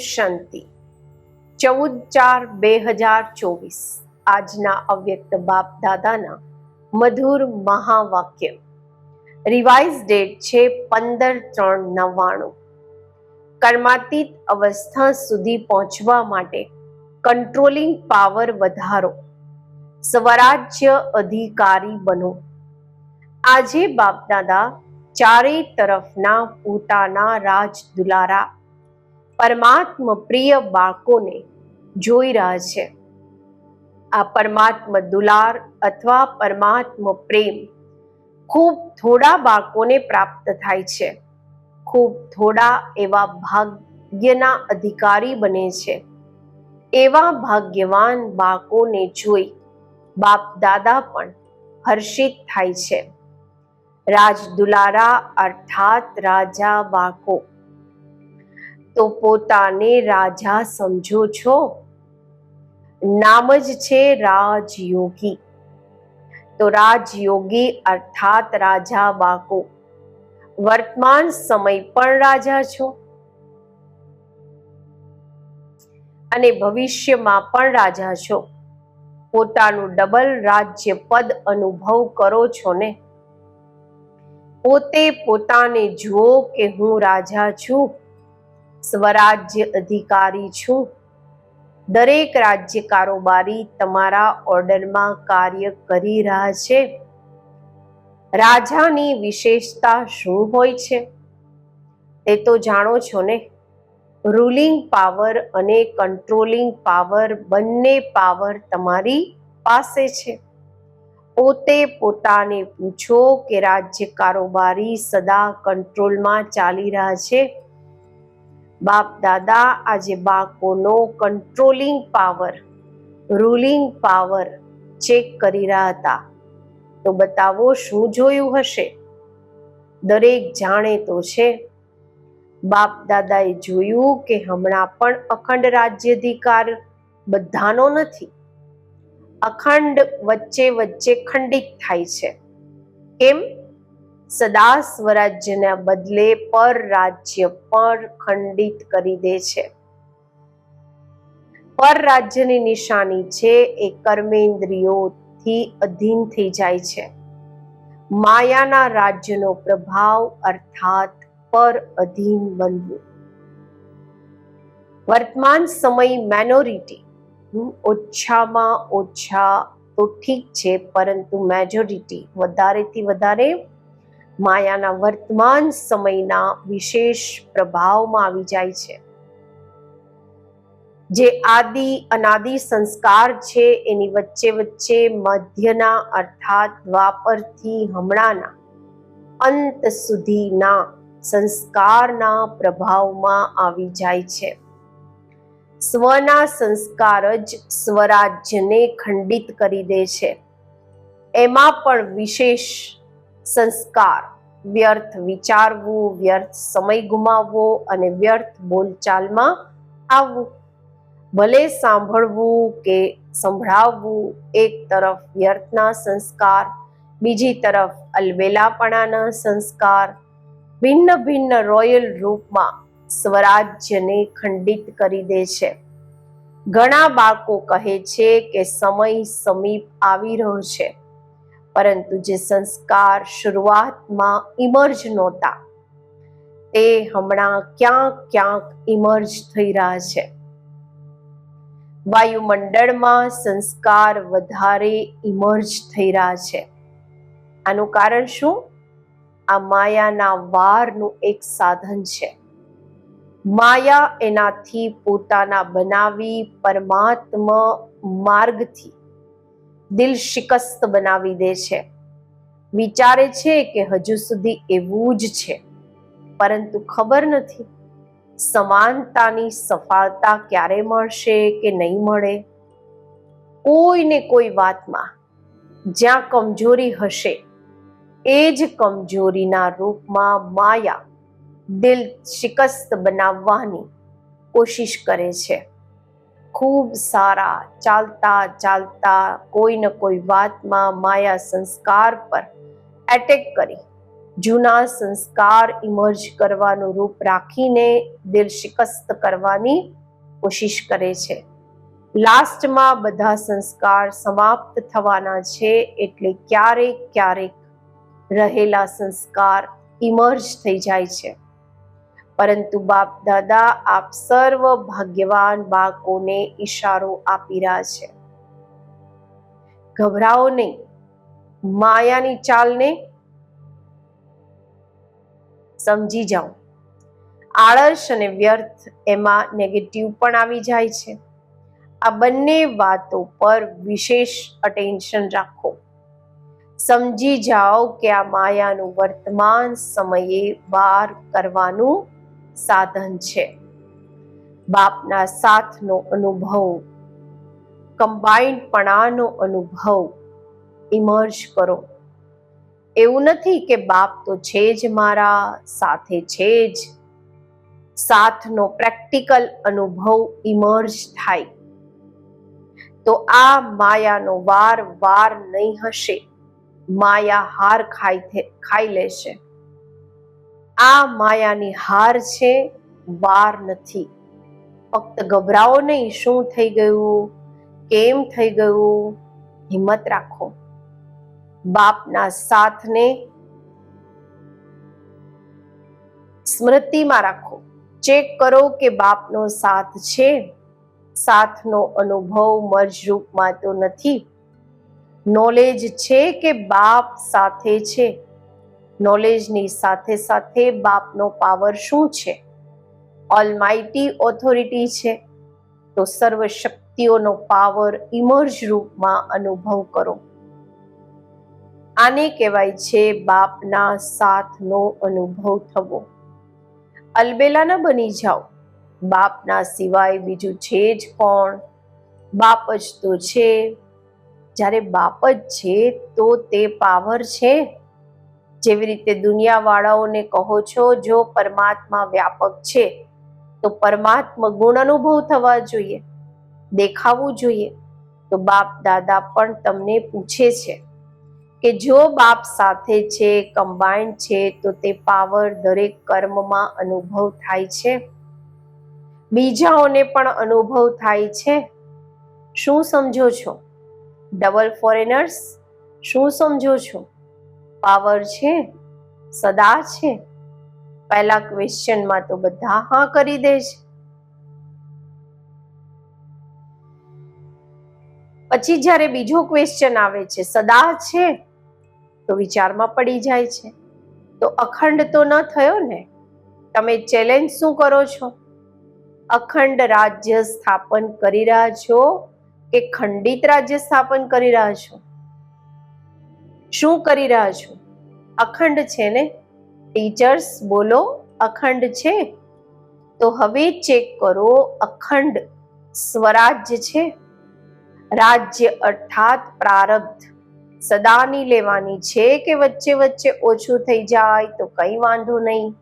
શાંતિ. ચૌદ ચાર બે હજાર ચોવીસ. આજના અવ્યક્ત બાપ દાદાના મધુર મહાવાક્ય. રિવાઇઝ ડેટ છે પંદર ત્રણ નવ્વાણું. કર્માતીત અવસ્થા સુધી પહોંચવા માટે કંટ્રોલિંગ પાવર વધારો. સ્વરાજ્ય અધિકારી બનો. આજે બાપ દાદા ચારેય તરફના પોતાના રાજ દુલારા પરમાત્મ પ્રિય બાળકોને જોઈ રહ્યા છે. આ પરમાત્મ દુલાર અથવા પરમાત્મ પ્રેમ ખૂબ થોડા બાળકોને પ્રાપ્ત થાય છે. ખૂબ થોડા એવા ભાગ્યના અધિકારી બને છે. એવા ભાગ્યવાન બાળકોને જોઈ બાપ દાદા પણ હર્ષિત થાય છે. રાજ દુલારા અર્થાત રાજા બાળકો તો પોતાને રાજા સમજો છો? નામ જ છે રાજયોગી. તો રાજયોગી અર્થાત રાજા બાકો. વર્તમાન સમય પણ રાજા છો. અને ભવિષ્યમાં પણ રાજા છો. પોતાનું ડબલ રાજ્ય પદ અનુભવ કરો છો ને? પોતે પોતાને જુઓ કે હું રાજા છું. સ્વરાજ્ય અધિકારી છું. દરેક રાજ્ય કારોબારી તમારા ઓર્ડરમાં કાર્ય કરી રહ્યા છે. રાજાની વિશેષતા શું હોય છે? તે તો જાણો છો ને. રૂલિંગ પાવર અને કંટ્રોલિંગ પાવર બંને પાવર તમારી પાસે છે. પોતે પોતાને પૂછો કે રાજ્ય કારોબારી સદા કંટ્રોલમાં ચાલી રહ્યા છે. બાપ દાદા, આજે બાળકોનો controlling power ruling power check કરી રહ્યા હતા. તો બતાવો, શું જોયું હશે? દરેક જાણે તો છે. બાપ દાદાએ જોયું કે હમણાં પણ અખંડ રાજ્યાધિકાર બધાનો નથી. અખંડ વચ્ચે વચ્ચે ખંડિત થાય છે. કેમ? સદા સ્વરાજ્યના બદલે પર રાજ્ય પર ખંડિત કરી દે છે. પર રાજ્યની નિશાની છે એ કર્મેન્દ્રિયોથી અધીન થઈ જાય છે. માયાના રાજ્યનો પ્રભાવ અર્થાત પર અધીન બનવું. વર્તમાન સમય મેનોરિટી ઓછામાં ઓછા તો ઠીક છે, પરંતુ મેજોરિટી વધારેથી વધારે માયાના વર્તમાન સમયના વિશેષ પ્રભાવમાં આવી જાય છે. જે આદિ અનાદિ સંસ્કાર છે, એની વચ્ચે વચ્ચે મધ્યના અર્થાત દ્વાપરથી હમણાંના, અંત સુધીના સંસ્કારના પ્રભાવમાં આવી જાય છે. સ્વના સંસ્કાર જ સ્વરાજ્યને ખંડિત કરી દે છે. એમાં પણ વિશેષ સંસ્કાર. વ્યર્થ વિચારવું, વ્યર્થ સમય ગુમાવવો અને વ્યર્થ બોલચાલમાં આવવું. ભલે સાંભળવું કે સંભળાવવું, એક તરફ વ્યર્થના સંસ્કાર, બીજી તરફ અલબેલાપણાના સંસ્કાર. ભિન્ન ભિન્ન રોયલ રૂપમાં સ્વરાજ્યને ખંડિત કરી દે છે. ઘણા બાળકો કહે છે કે સમય સમીપ આવી રહ્યો છે. પરંતુ જે સંસ્કાર શરૂઆતમાં ઇમર્જ નહોતા, તે હમણાં ક્યાંક ક્યાંક ઇમર્જ થઈ રહ્યા છે. વાયુમંડળમાં સંસ્કાર વધારે ઇમર્જ થઈ રહ્યા છે. આનું કારણ શું? આ માયાના વારનું એક સાધન છે. માયા એનાથી પોતાના બનાવી પરમાત્મા માર્ગથી દિલ શિકસ્ત બનાવી દે છે. વિચારે છે કે હજુ સુધી એવું જ છે. પરંતુ ખબર નથી, સમાનતાની સફળતા ક્યારે મળશે કે નહીં મળે? કોઈને કોઈ વાતમાં, જ્યાં કમજોરી હશે, એ જ કમજોરીના રૂપમાં માયા દિલ શિકસ્ત બનાવવાની કોશિશ કરે છે. ખૂબ સારા, ચાલતા ચાલતા કોઈ ન કોઈ વાતમાં માયા સંસ્કાર પર એટેક કરી. જૂના સંસ્કાર ઇમર્જ કરવાનું રૂપ રાખીને દિલ શિકસ્ત કરવાની કોશિશ કરે છે. લાસ્ટમાં બધા સંસ્કાર સમાપ્ત થવાના છે એટલે ક્યારેક ક્યારેક રહેલા સંસ્કાર ઇમર્જ થઈ જાય છે. પરંતુ બાપ દાદા આપ સર્વ ભાગ્યવાન બાળકોને ઈશારો આપી રહ્યા છે. ગભરાઓ નહીં. માયાની ચાલને સમજી જાઓ. આળસ અને વ્યર્થ એમાં નેગેટિવ પણ આવી જાય છે. આ બંને વાતો પર વિશેષ અટેન્શન રાખો. સમજી જાઓ કે આ માયાનું વર્તમાન સમયે વાર કરવાનું સાધન છે. બાપના સાથનો અનુભવ કમ્બાઇન્ડપણાનો અનુભવ ઇમર્જ કરો. એવું નથી કે બાપ તો છે જ મારા, સાથે છે જ. સાથનો પ્રેક્ટિકલ અનુભવ ઇમર્જ થાય. તો આ માયાનો વાર વાર નહીં હશે. માયા હાર ખાઈ ખાઈ લેશે. આ માયાની હાર છે, વાર નથી. ફક્ત ગભરાઓ નહીં, શું થઈ ગયું, કેમ થઈ ગયું, હિંમત રાખો. બાપના સાથને સ્મૃતિમાં રાખો. ચેક કરો કે બાપનો સાથ છે. સાથનો અનુભવ મર્જ રૂપમાં તો નથી. નોલેજ છે કે બાપ સાથે છે. નોલેજની સાથે સાથે બાપનો પાવર શું છે? ઓલમાઇટી ઓથોરિટી છે. તો સર્વ શક્તિઓનો પાવર ઇમર્જ રૂપમાં અનુભવ કરો. આને કહેવાય છે બાપના સાથનો અનુભવ થવો. અલબેલા ન બની જાઓ. બાપના સિવાય બીજું છે જ કોણ? બાપ જ તો છે. જ્યારે બાપ જ છે તો તે પાવર છે. જેવી રીતે દુનિયાવાળાઓને કહો છો, જો પરમાત્મા વ્યાપક છે, તો પરમાત્મા ગુણ અનુભવ થવા જોઈએ, દેખાવું જોઈએ. તો બાપ દાદા પણ તમને પૂછે છે કે જો બાપ સાથે છે કમ્બાઇન્ડ છે, તો તે પાવર દરેક કર્મમાં અનુભવ થાય છે? બીજાઓને પણ અનુભવ થાય છે? શું સમજો છો? ડબલ ફોરેનર્સ શું સમજો છો? પાવર છે, સદા છે. પહેલા ક્વેશ્ચનમાં તો બધા હા કરી દે છે. પછી જ્યારે બીજો ક્વેશ્ચન આવે છે, સદા છે, તો વિચારમાં પડી જાય છે. તો અખંડ તો ન થયો ને? તમે ચેલેન્જ શું કરો છો? અખંડ રાજ્ય સ્થાપન કરી રહ્યા છો કે ખંડિત રાજ્ય સ્થાપન કરી રહ્યા છો? શું કરી રહ્યા છો? અખંડ છે ને? ટીચર્સ બોલો, અખંડ છે? તો હવે ચેક કરો, અખંડ સ્વરાજ્ય છે? રાજ્ય અર્થાત પ્રારબ્ધ. સદાની લેવાની છે કે વચ્ચે વચ્ચે ઓછું થઈ જાય તો કઈ વાંધો નહીં.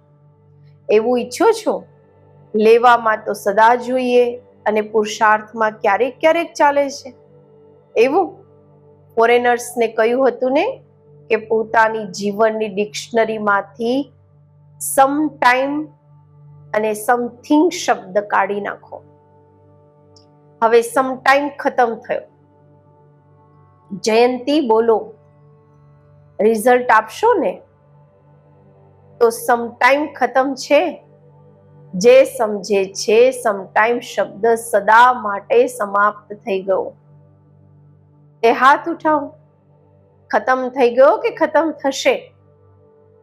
એવું ઈચ્છો છો? લેવામાં તો સદા જોઈએ અને પુરુષાર્થમાં ક્યારેક ક્યારેક ચાલે છે. એવું? ફોરેનર્સને કહ્યું હતું ને કે પોતાની જીવનની ડિક્શનરીમાંથી સમ ટાઈમ અને સમથિંગ શબ્દ કાઢી નાખો. હવે સમ ટાઈમ ખતમ થયો. જયંતી બોલો રિઝલ્ટ આપશો ને? તો સમ ટાઈમ ખતમ છે. જે સમજે છે સમટાઈમ શબ્દ સદા માટે સમાપ્ત થઈ ગયો. તે હાથ ઉઠાવો. ખતમ થઈ ગયો કે ખતમ થશે?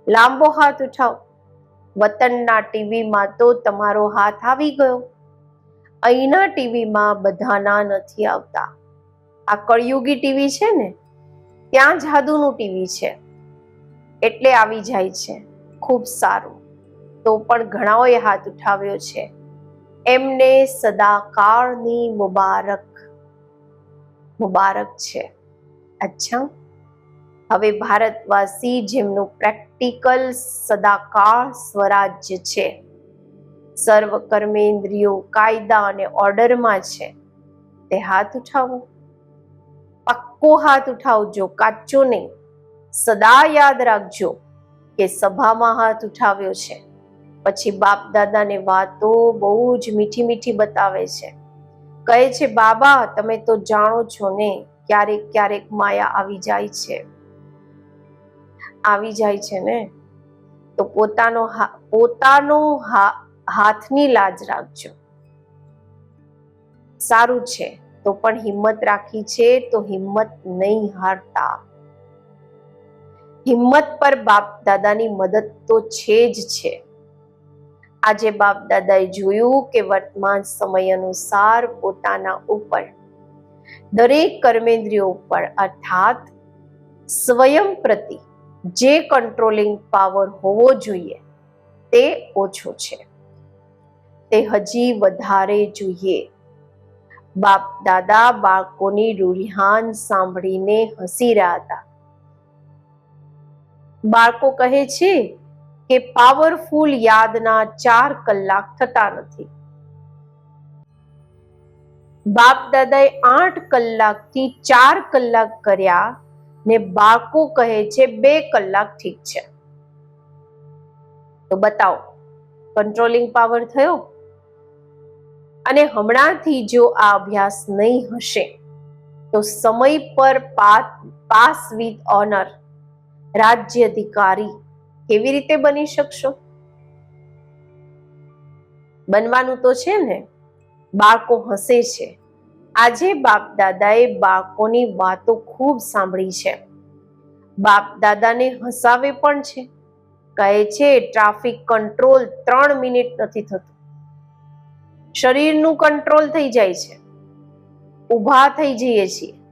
લાંબો હાથ ઉઠાવો. વતનના ટીવીમાં તો તમારો હાથ આવી ગયો. અહીંના ટીવીમાં બધાના નથી આવતા. આ કળયુગી ટીવી છે ને, ત્યાં જાદુનું ટીવી છે. એટલે આવી જાય છે. ખૂબ સારું. તો પણ ઘણાઓએ હાથ ઉઠાવ્યો છે. એમને સદાકાળની મુબારક. મુબારક છે. અચ્છા. હવે ભારતવાસી જેમનું પ્રેક્ટિકલ સદાકાળ સ્વરાજ્ય છે. સર્વ કર્મેન્દ્રિયો કાયદા અને ઓર્ડરમાં છે. તે હાથ ઉઠાવો. પક્કો હાથ ઉઠાવજો કાચો નહીં, સદા યાદ રાખજો કે સભામાં હાથ ઉઠાવ્યો છે. પછી બાપ દાદાને વાતો બહુ જ મીઠી મીઠી બતાવે છે. કહે છે, બાબા, તમે તો જાણો છો ને, ક્યારેક ક્યારેક માયા આવી જાય છે. આવી જાય છે ને? તો પોતાનો પોતાનો હાથની લાજ રાખજો. સારું છે, તો પણ હિંમત રાખી છે, તો હિંમત નહીં હારતા. હિંમત પર બાપ દાદાની મદદ તો છે જ છે. આજે બાપ દાદાએ જોયું કે વર્તમાન સમય અનુસાર પોતાના ઉપર, દરેક કર્મેન્દ્રિયો ઉપર અર્થાત સ્વયં પ્રતિ જે કંટ્રોલિંગ પાવર હોવો જોઈએ તે ઓછો છે. તે હજી વધારે જોઈએ. બાપ દાદા બાળકોની રૂરિહાન સાંભળીને હસી રહ્યા હતા. બાળકો કહે છે કે પાવરફુલ યાદના ચાર કલાક થતા નથી. બાપ દાદાએ આઠ કલાકથી ચાર કલાક કર્યા ને બાળકો કહે છે બે કલાક ઠીક છે. તો બતાવો કંટ્રોલિંગ પાવર થયો? અને હમણાંથી જો આ અભ્યાસ નહીં હશે, તો સમય પર પાસ વિથ ઓનર રાજ્ય અધિકારી કેવી રીતે બની શકશો? બનવાનું તો છે ને, બાળકો હસે છે. આજે બાપ દાદાએ બાળકોની વાતો ખૂબ સાંભળી છે. બાપ દાદાને હસાવે પણ છે. કહે છે, ટ્રાફિક કંટ્રોલ ત્રણ મિનિટ નથી થતું. શરીરનું કંટ્રોલ થઈ જાય છે. ઊભા થઈ જઈએ છીએ.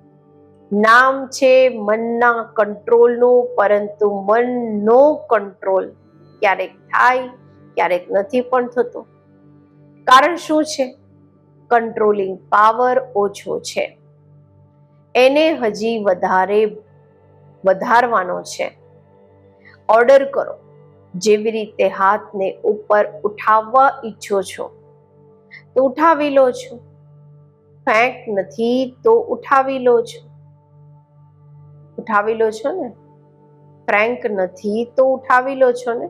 નામ છે મનના કંટ્રોલનું, પરંતુ મનનો કંટ્રોલ ક્યારેક થાય, ક્યારેક નથી પણ થતો. કારણ શું છે? કંટ્રોલિંગ પાવર ઓછો છે. એને હજી વધારે વધારવાનો છે. ઓર્ડર કરો. જેવી રીતે હાથને ઉપર ઉઠાવવા ઈચ્છો છો. તો ઉઠાવી લો છો. ફેંક નથી તો ઉઠાવી લો છો. ઉઠાવી લો છો ને? ફ્રેન્ક નથી તો ઉઠાવી લો છો ને?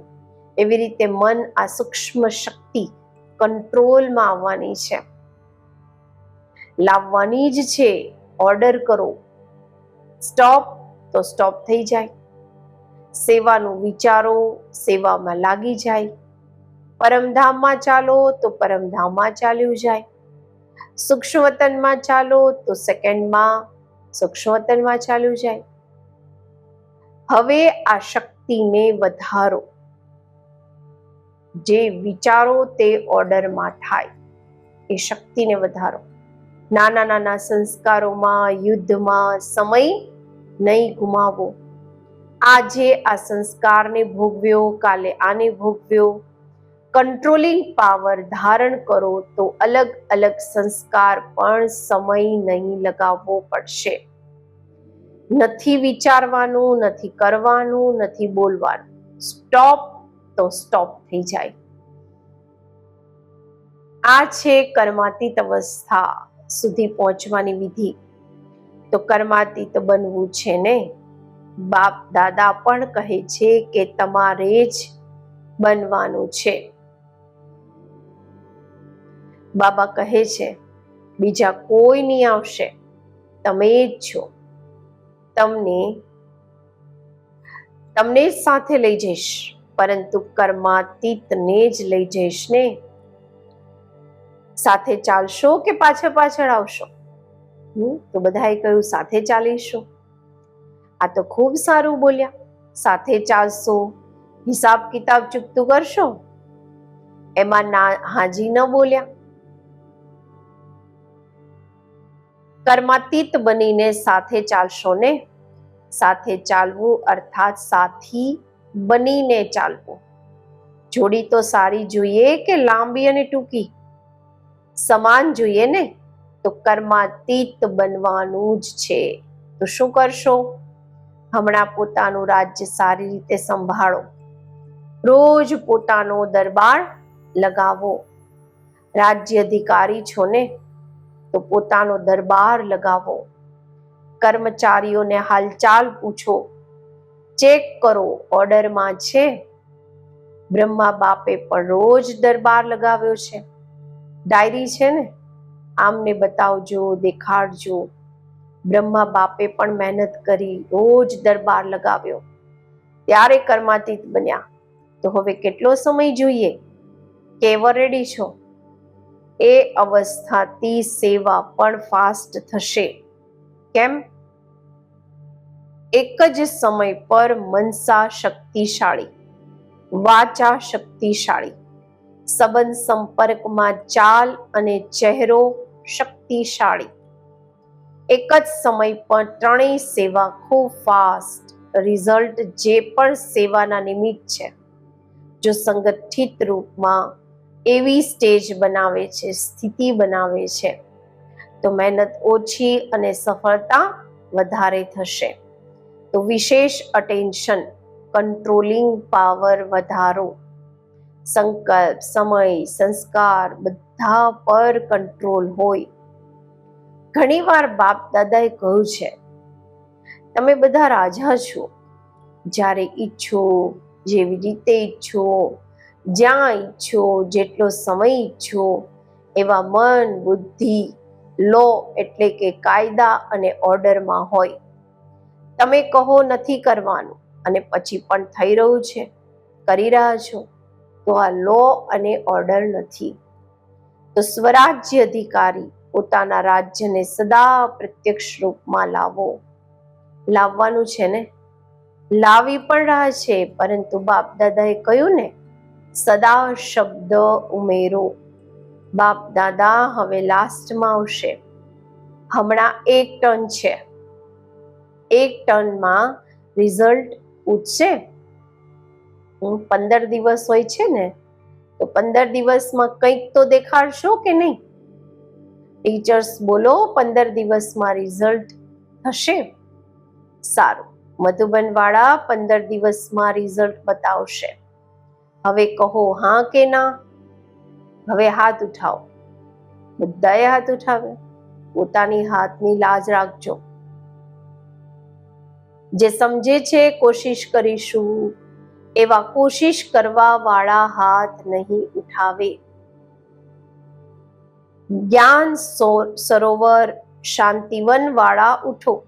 એવી રીતે મન આ સૂક્ષ્મ શક્તિ કંટ્રોલમાં આવવાની છે. લાવવાની જ છે. ઓર્ડર કરો. સ્ટોપ તો સ્ટોપ થઈ જાય. સેવાનું વિચારો સેવામાં લાગી જાય. પરમધામમાં ચાલો તો પરમધામમાં ચાલ્યું જાય. સૂક્ષ્મ વતનમાં ચાલો તો સેકન્ડમાં સૂક્ષ્મ વતનમાં ચાલ્યું જાય. હવે આ શક્તિને વધારો. જે વિચારો તે ઓર્ડરમાં થાય, એ શક્તિને વધારો. નાના નાના સંસ્કારોમાં, યુદ્ધમાં સમય નહીં ગુમાવો આજે આ સંસ્કારને ભોગવ્યો, કાલે આને ભોગવ્યો. કંટ્રોલિંગ પાવર ધારણ કરો તો અલગ અલગ સંસ્કાર પણ સમય નહીં લગાવવો પડશે. નથી વિચારવાનું, નથી કરવાનું, નથી બોલવાનું. સ્ટોપ તો સ્ટોપ થઈ જાય. આ છે કર્માતીત અવસ્થા સુધી પહોંચવાની વિધિ. તો કર્માતીત બનવું છે ને? બાપ દાદા પણ કહે છે કે તમારે જ બનવાનું છે. બાબા કહે છે, બીજા કોઈ નહીં આવશે. તમે જ છો. તમને તમને સાથે લઈ જઈશ. પરંતુ કર્માતીતને જ લઈ જઈશ ને. સાથે ચાલશો કે પાછળ પાછળ આવશો? હમ, તો બધાએ કહ્યું, સાથે ચાલીશું. આ તો ખૂબ સારું બોલ્યા. સાથે ચાલશો હિસાબ કિતાબ ચૂકતું કરશો? એમાં ના, હાજી ન બોલ્યા. કર્માતીત બનીને સાથે ચાલશો ને? સાથે ચાલવું અર્થાત સાથી બનીને ચાલવું. જોડી તો સારી જોઈએ કે લાંબી અને ટૂંકી? સમાન જોઈએ ને? તો કર્માતીત બનવાનું જ છે. તો શું કરશો? હમણાં પોતાનું રાજ્ય સારી રીતે સંભાળો. રોજ પોતાનો દરબાર લગાવો. રાજ્ય અધિકારી છો ને? તો પોતાનો દરબાર લગાવો. કર્મચારીઓને હાલચાલ પૂછો. ચેક કરો ઓર્ડરમાં છે? બ્રહ્મા બાપે પણ રોજ દરબાર લગાવ્યો છે. ડાયરી છે ને? આમને બતાવજો, દેખાડજો. બ્રહ્મા બાપે પણ મહેનત કરી રોજ દરબાર લગાવ્યો. ત્યારે કર્માતીત બન્યા. તો હવે કેટલો સમય જોઈએ? કેવર રેડી છો? એ અવસ્થાથી સેવા પણ ફાસ્ટ થશે. કેમ? એક જ સમય પર મનસા શક્તિશાળી, વાચા શક્તિશાળી, સંબંધ સંપર્કમાં ચાલ અને ચહેરો શક્તિશાળી. એક જ સમય પર ત્રણેય સેવા ખૂબ ફાસ્ટ રિઝલ્ટ જે પણ સેવાના નિમિત્ત છે. જો સંગઠિત રૂપમાં એવી સ્ટેજ બનાવે છે, સ્થિતિ બનાવે છે. તો મહેનત ઓછી અને સફળતા વધારે થશે. તો વિશેષ અટેન્શન કંટ્રોલિંગ પાવર વધારો. સંકલ્પ, સમય, સંસ્કાર બધા પર કંટ્રોલ હોય. ઘણીવાર બાપ દાદાએ કહ્યું છે, તમે બધા રાજા છો. જ્યારે ઈચ્છો, જેવી રીતે ઈચ્છો જ્યાં ઈચ્છો, જેટલો સમય ઈચ્છો, એવા મન, બુદ્ધિ, લો એટલે કે કાયદા અને ઓર્ડરમાં હોય. તમે કહો નથી કરવાનું અને પછી પણ થઈ રહ્યું છે. કરી રહ્યા છો. તો આ લો અને ઓર્ડર નથી. તો સ્વરાજ્ય અધિકારી પોતાના રાજ્યને સદા પ્રત્યક્ષ રૂપમાં લાવો. લાવવાનું છે ને? લાવી પણ રહ્યા છે, પરંતુ બાપ દાદાએ કહ્યું ને સદા શબ્દ ઉમેરો. બાપ દાદા, હવે લાસ્ટમાં આવશે. હમણાં એક ટન છે. એક ટનમાં રિઝલ્ટ ઉઠશે? પંદર દિવસ હોય છે ને, તો પંદર દિવસમાં કંઈક તો દેખાડશો કે નહીં? ટીચર્સ બોલો, પંદર દિવસમાં રિઝલ્ટ થશે. સારું. મધુબન વાળા પંદર દિવસમાં રિઝલ્ટ બતાવશે. હવે કહો, હા કે ના? હવે હાથ ઉઠાવો. બધાએ હાથ ઉઠાવે પોતાની હાથની લાજ રાખજો. જે સમજે છે, કોશિશ કરીશું. એવા કોશિશ કરવા વાળા હાથ નહીં ઉઠાવે. જ્ઞાન સરોવર શાંતિવન વાળા ઉઠો.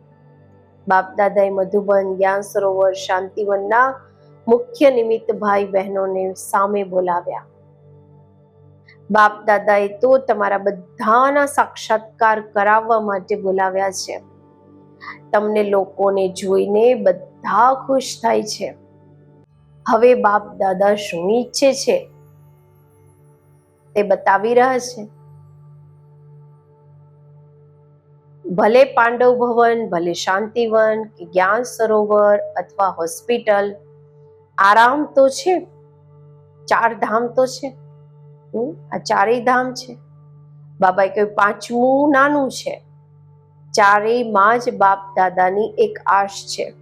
બાપ દાદાએ મધુબન, જ્ઞાન, સરોવર, શાંતિવનના મુખ્ય નિમિત્ત ભાઈ બહેનોને સામે બોલાવ્યા. બાપ દાદાએ તો તમારા બધાના સાક્ષાત્કાર કરાવવા માટે બોલાવ્યા છે. તમને લોકોને જોઈને બધા ખુશ થાય છે. હવે બાપ દાદા શું ઈચ્છે છે? તે બતાવી રહ્યા છે. ભલે પાંડવ ભવન, ભલે શાંતિવન કે જ્ઞાન સરોવર અથવા હોસ્પિટલ આરામ તો છે, ચાર ધામ તો છે. આ ચારેય ધામ છે. બાબાએ કહ્યું, પાંચમું નાનું છે. ચારેયમાં જ બાપ દાદાની એક આશ છે.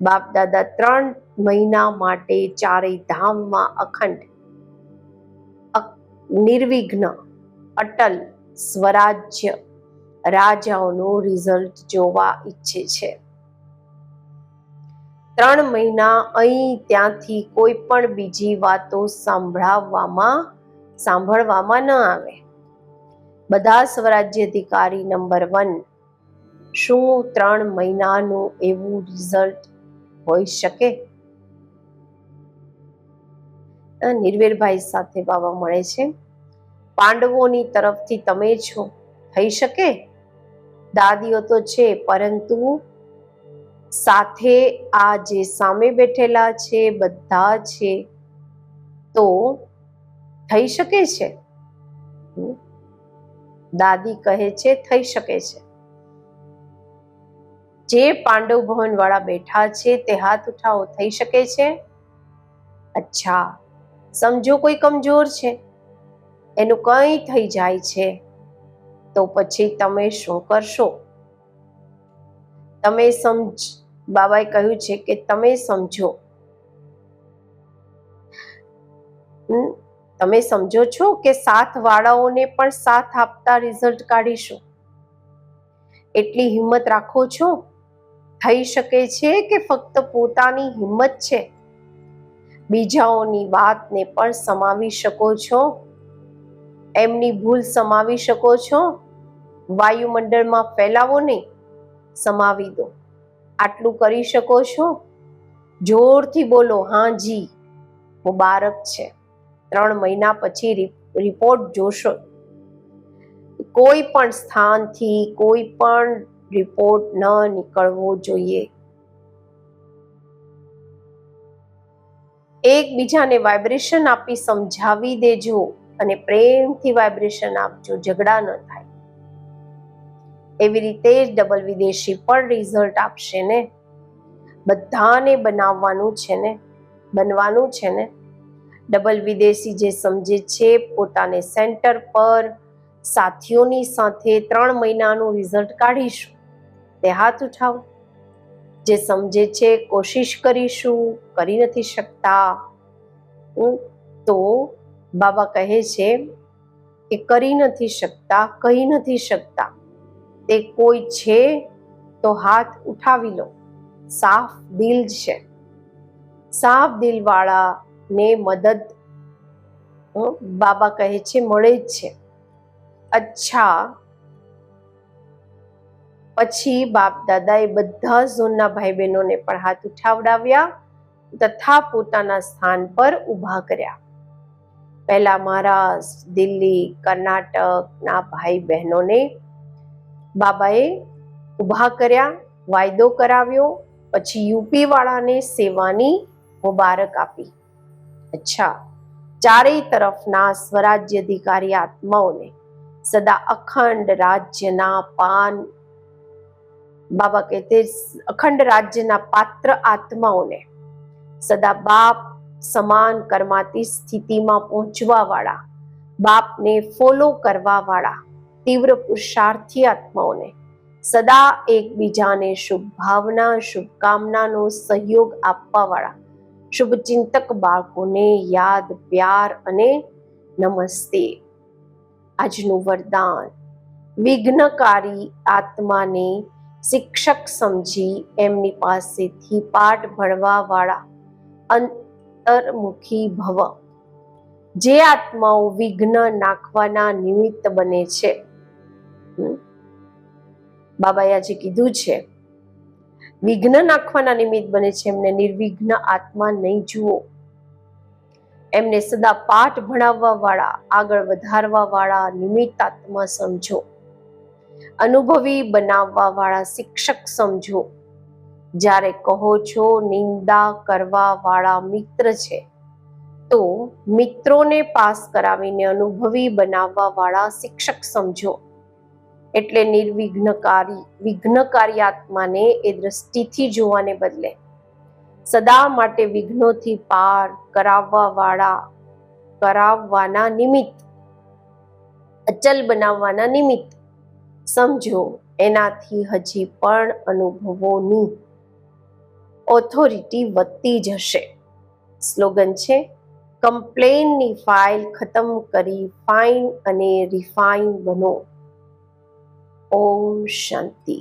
બાપ દાદા ત્રણ મહિના માટે ચારેય ધામમાં અખંડ નિર્વિઘ્ન, અટલ સ્વરાજ્ય રાજાઓનું રિઝલ્ટ જોવા ઈચ્છે છે. ત્રણ મહિના અહીં ત્યાંથી કોઈ પણ બીજી વાતો સાંભળાવવામાં, સાંભળવામાં ન આવે. બધા સ્વરાજ્ય અધિકારી નંબર વન, શું ત્રણ મહિનાનું એવું રિઝલ્ટ હોઈ શકે? નિર્વેરભાઈ સાથે બાવા મળે છે. પાંડવોની તરફથી તમે છો થઈ શકે? દાદીઓ તો છે, પરંતુ સાથે આ જે સામે બેઠેલા છે, બધા છે, તો થઈ શકે છે? દાદી કહે છે, થઈ શકે છે. જે પાંડવ ભવન વાળા બેઠા છે, તે હાથ ઉઠાવો, થઈ શકે છે? અચ્છા. સમજો કોઈ કમજોર છે? એનું કંઈ થઈ જાય છે? તો પછી તમે શું કરશો? તમે સમજ બાબાએ કહ્યું છે કે તમે સમજો. તમે સમજો છો કે સાથ વાળાઓને પણ સાથ આપતા રિઝલ્ટ કાઢીશું? એટલી હિંમત રાખો છો? થઈ શકે છે કે ફક્ત પોતાની હિંમત છે? બીજાઓની વાતને પણ સમાવી શકો છો? એમની ભૂલ સમાવી શકો છો? વાયુમંડળમાં ફેલાવો નહીં સમાવી દો. આટલું કરી શકો છો? જોરથી બોલો, હા જી, મુબારક છે. ત્રણ મહિના પછી રિપોર્ટ જોશો. કોઈ પણ સ્થાનથી કોઈ પણ રિપોર્ટ ન નીકળવો જોઈએ. એકબીજાને વાઇબ્રેશન આપી સમજાવી દેજો અને પ્રેમથી વાઇબ્રેશન આપજો, ઝઘડા ન થાય. એવી રીતે જ ડબલ વિદેશી પણ રિઝલ્ટ આપશે ને? બધાને બનાવવાનું છે ને? બનવાનું છે ને? ડબલ વિદેશી જે સમજે છે, પોતાને સેન્ટર પર, સાથીઓની સાથે ત્રણ મહિનાનું રિઝલ્ટ કાઢીશું. તે હાથ ઉઠાવો. જે સમજે છે, કોશિશ કરીશું, કરી નથી શકતા. તો બાબા કહે છે કે કરી નથી શકતા, કહી નથી શકતા. તે કોઈ છે તો હાથ ઉઠાવી લો. સાફ દિલ છે. સાફ દિલવાળાને મદદ બાબા કહે છે, મળે જ છે. અચ્છા. પછી બાપ દાદાએ બધા ઝોનના ભાઈ બહેનોને પણ હાથ ઉઠાવડાવ્યા તથા પોતાના સ્થાન પર ઊભા કર્યા. પહેલા મહારાષ્ટ્ર દિલ્હી, કર્ણાટકના ભાઈ બહેનોને બાબાએ ઊભા કર્યા, વાયદો કરાવ્યો, પછી યુપી વાળાને સેવાની મુબારક આપી. અચ્છા, ચારેય તરફના સ્વરાજ્ય અધિકારી આત્માઓને સદા અખંડ રાજ્યના પાન, બાબા કહેતે અખંડ રાજ્યના પાત્ર આત્માઓને સદા બાપ સમાન કર્માતી સ્થિતિમાં પહોંચવા વાળા, બાપને ફોલો કરવા વાળા તીવ્ર પુરુષાર્થી આત્માઓને. સદા એકબીજાને શુભ ભાવના શુભકામનાનો સહયોગ આપવાવાળા, શુભચિંતક બાળકોને યાદ, પ્યાર અને નમસ્તે. આજનું વરદાન. વિઘ્નકારી આત્માને શિક્ષક સમજી એમની પાસેથી પાઠ ભણવાવાળા અંતર્મુખી ભવ. જે આત્માઓ વિઘ્ન નાખવાના નિમિત્ત બને છે. બાબાએ આજે કીધું છે, વિઘ્ન નાખવાના નિમિત્ત બને છે એમને નિર્વિઘ્ન આત્મા નહીં જુઓ. એમને સદા પાઠ ભણાવવા વાળા, આગળ વધારવા વાળા નિમિત્ત આત્મા સમજો. અનુભવી બનાવવા વાળા શિક્ષક સમજો. જ્યારે કહો છો નિંદા કરવા વાળા મિત્ર છે, તો મિત્રોને પાસ કરાવીને અનુભવી બનાવવા વાળા શિક્ષક સમજો. એટલે નિર્વિઘ્નકારી, વિઘ્નકારી આત્માને એ દ્રષ્ટિથી જોવાને બદલે. સદા માટે વિઘ્નોથી પાર કરાવવા વાળા કરાવવાના નિમિત્ત, અચલ બનાવવાના નિમિત્ત સમજો, એનાથી હજી પણ અનુભવોની ઓથોરિટી વધતી જશે. સ્લોગન છે, કમ્પ્લેનની ફાઇલ ખતમ કરી, ફાઇન અને રિફાઇન બનો. ઓમ શાંતિ